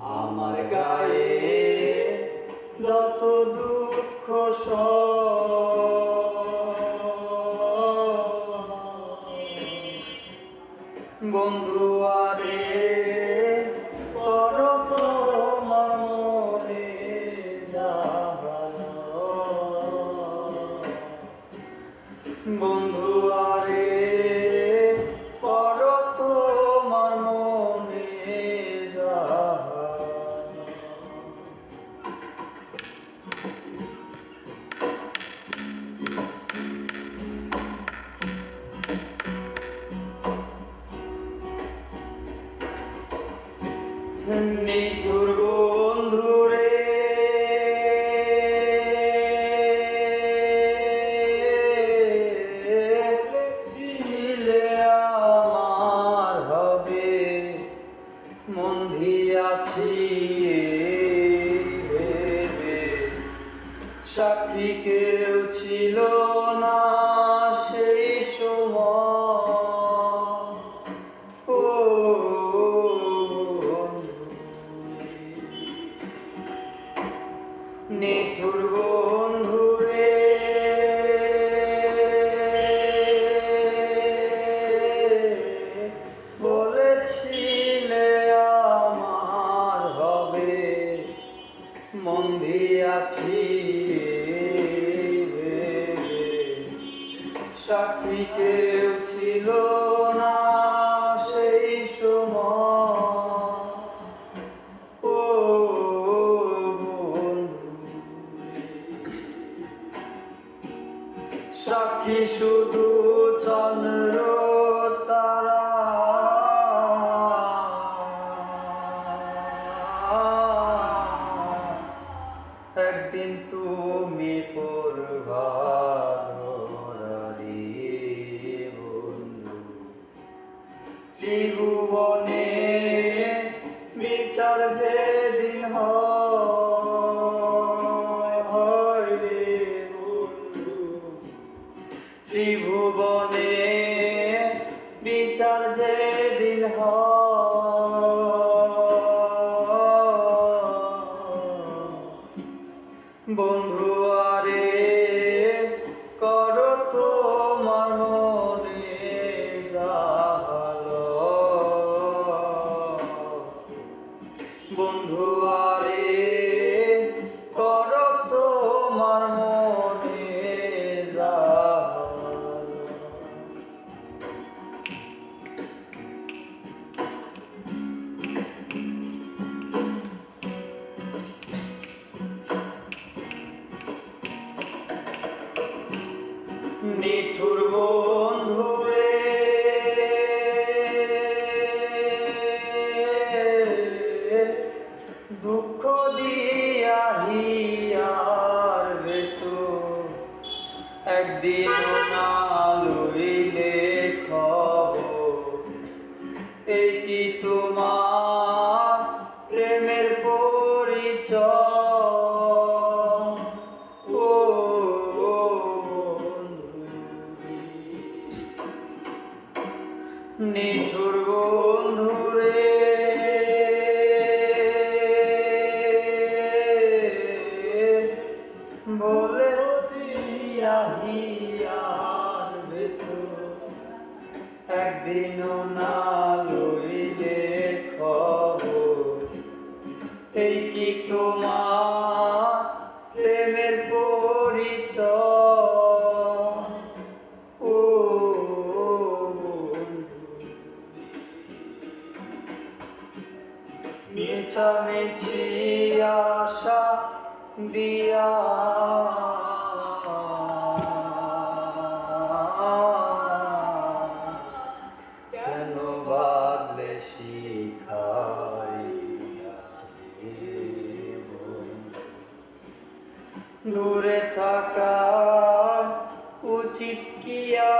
আমার গায়ে যত দুঃখ স বন্ধু সাক্ষী কেউ ছিল না। কেউ ছিল না সেই সময়। ও সাক্ষী শুধু চন্দ্র ত্রিভুবনে বিচার যে দিন হয় রে বন্ধু। ত্রিভুবনে বিচার যে Щур তোমার প্রেমের পরিচয়। ও মিছামিছি আশা দিয়া দূরে থাকা উচিত কিয়া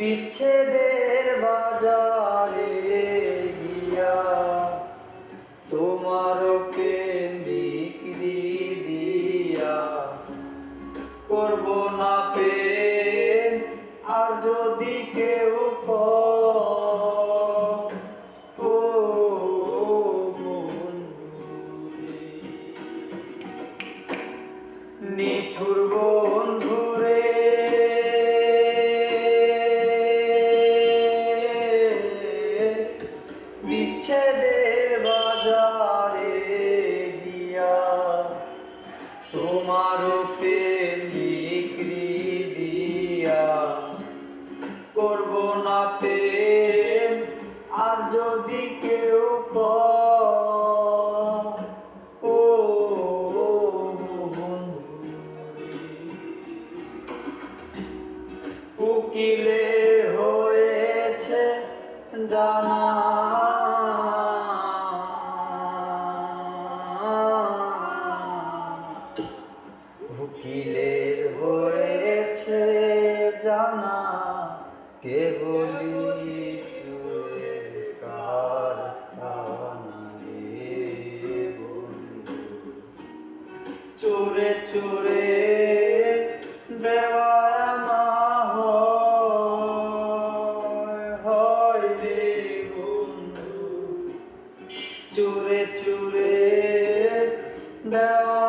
বিচ্ছেদের 자나 চোরে চুরে দেওয়া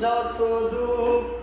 যত দুঃখ